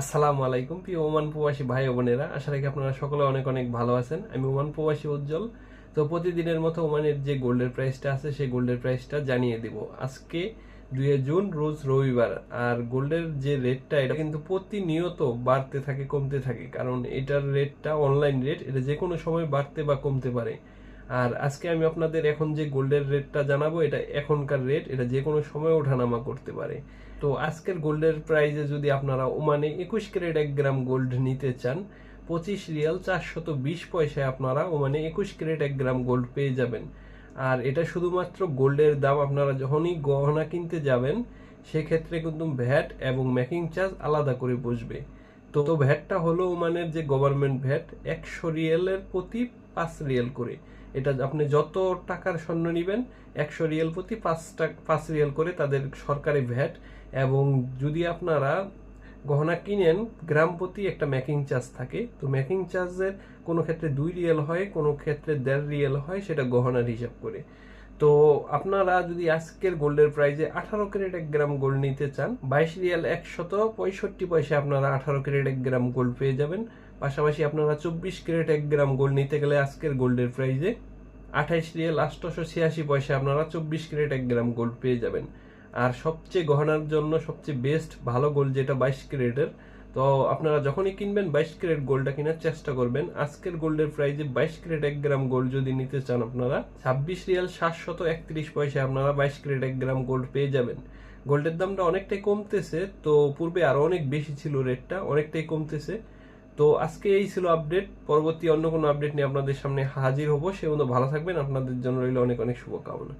আসসালামু আলাইকুম, প্রিয় ওমান প্রবাসী ভাই বোনেরা। আশা রাখি আপনারা সকলে অনেক অনেক ভালো আছেন। আমি ওমান প্রবাসী উজ্জ্বল। তো প্রতিদিনের মতো ওমানের যে গোল্ডের প্রাইসটা আছে, সেই গোল্ডের প্রাইসটা জানিয়ে দিব। আজকে দুই জুন, রোজ রবিবার। আর গোল্ডের যে রেটটা, এটা কিন্তু প্রতিনিয়ত বাড়তে থাকে, কমতে থাকে। কারণ এটার রেটটা অনলাইন রেট, এটা যে কোনো সময় বাড়তে বা কমতে পারে। আর আজকে আমি আপনাদের এখন যে গোল্ডের রেটটা জানাব, এটা এখনকার রেট এটা যে কোনো সময় ওঠানামা করতে পারে। তো আজকের গোল্ডের প্রাইজে যদি আপনারা ওমানে একুশ ক্যারেট এক গ্রাম গোল্ড নিতে চান, পঁচিশ রিয়াল চারশত বিশ পয়সায় আপনারা ওমানে একুশ ক্যারেট এক গ্রাম গোল্ড পেয়ে যাবেন। আর এটা শুধুমাত্র গোল্ডের দাম আপনারা যখনই গহনা কিনতে যাবেন, সেক্ষেত্রে কিন্তু ভ্যাট এবং মেকিং চার্জ আলাদা করে বসবে। তো ভ্যাটটা হলো ওমানের যে গভর্নমেন্ট ভ্যাট, একশো রিয়েলের প্রতি পাঁচ রিয়েল করে। এটা আপনি যত টাকার স্বর্ণ নেবেন, একশো রিয়েল প্রতি পাঁচ টাকা পাঁচ রিয়েল করে তাদের সরকারি ভ্যাট। এবং যদি আপনারা গহনা কিনেন, গ্রাম প্রতি একটা মেকিং চার্জ থাকে। তো মেকিং চার্জের কোনো ক্ষেত্রে দুই রিয়েল হয়, কোনো ক্ষেত্রে দেড় রিয়েল হয়, সেটা গহনার হিসাব করে। তো আপনারা যদি আজকের গোল্ডের প্রাইজে আঠারো ক্যারেট এক গ্রাম গোল্ড নিতে চান, বাইশ রিয়াল একশত পঁয়ষট্টি পয়সা আপনারা আঠারো ক্যারেট এক গ্রাম গোল্ড পেয়ে যাবেন। পাশাপাশি আপনারা চব্বিশ ক্যারেট এক গ্রাম গোল্ড নিতে গেলে আজকের গোল্ডের প্রাইজে আঠাইশ রিয়াল আটশোশো ছিয়াশি পয়সা আপনারা চব্বিশ ক্যারেট এক গ্রাম গোল্ড পেয়ে যাবেন। আর সবচেয়ে গহনার জন্য সবচেয়ে বেস্ট ভালো গোল্ড যেটা বাইশ ক্যারেটের তো আপনারা যখনই কিনবেন বাইশ ক্যারেট গোল্ডটা কেনার চেষ্টা করবেন। আজকের গোল্ডের প্রাইজে বাইশ ক্যারেট এক গ্রাম গোল্ড যদি নিতে চান আপনারা, ছাব্বিশ রিয়াল সাতশত একত্রিশ পয়সায় আপনারা বাইশ ক্যারেট এক গ্রাম গোল্ড পেয়ে যাবেন। গোল্ডের দামটা অনেকটাই কমতেছে, তো পূর্বে আরও অনেক বেশি ছিল রেটটা, অনেকটাই কমতেছে। তো আজকে এই ছিল আপডেট, পরবর্তী অন্য কোনো আপডেট নিয়ে আপনাদের সামনে হাজির হব। সে ভালো থাকবেন, আপনাদের জন্য রইল অনেক অনেক শুভকামনা।